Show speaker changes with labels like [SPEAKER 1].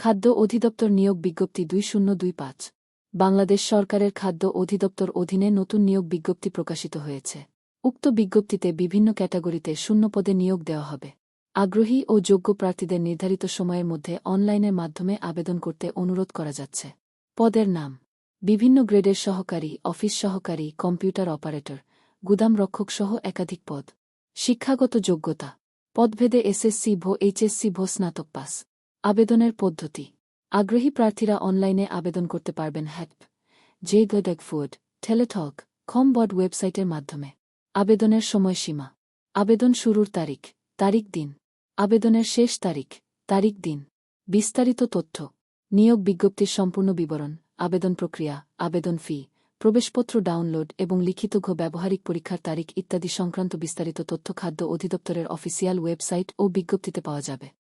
[SPEAKER 1] খাদ্য অধিদপ্তর নিয়োগ বিজ্ঞপ্তি দুই শূন্য দুই পাঁচ। বাংলাদেশ সরকারের খাদ্য অধিদপ্তর অধীনে নতুন নিয়োগ বিজ্ঞপ্তি প্রকাশিত হয়েছে। উক্ত বিজ্ঞপ্তিতে বিভিন্ন ক্যাটাগরিতে শূন্য পদে নিয়োগ দেওয়া হবে। আগ্রহী ও যোগ্য প্রার্থীদের নির্ধারিত সময়ের মধ্যে অনলাইনের মাধ্যমে আবেদন করতে অনুরোধ করা যাচ্ছে। পদের নাম। বিভিন্ন গ্রেডের সহকারী, অফিস সহকারী, কম্পিউটার অপারেটর, গুদাম রক্ষক সহ একাধিক পদ। শিক্ষাগত যোগ্যতা। পদভেদে এসএসসি ভো, এইচএসসি ভো, স্নাতক পাস। আবেদনের পদ্ধতি। আগ্রহী প্রার্থীরা অনলাইনে আবেদন করতে পারবেন হ্যাপ জে গডেক ফুড টেলেটক খমবড ওয়েবসাইটের মাধ্যমে। আবেদনের সময়সীমা। আবেদন শুরুর তারিখ তারিখ দিন। আবেদনের শেষ তারিখ তারিখ দিন। বিস্তারিত তথ্য। নিয়োগ বিজ্ঞপ্তির সম্পূর্ণ বিবরণ, আবেদন প্রক্রিয়া, আবেদন ফি, প্রবেশপত্র ডাউনলোড এবং লিখিত ঘ ব্যবহারিক পরীক্ষার তারিখ ইত্যাদি সংক্রান্ত বিস্তারিত তথ্য খাদ্য অধিদপ্তরের অফিসিয়াল ওয়েবসাইট ও বিজ্ঞপ্তিতে পাওয়া যাবে।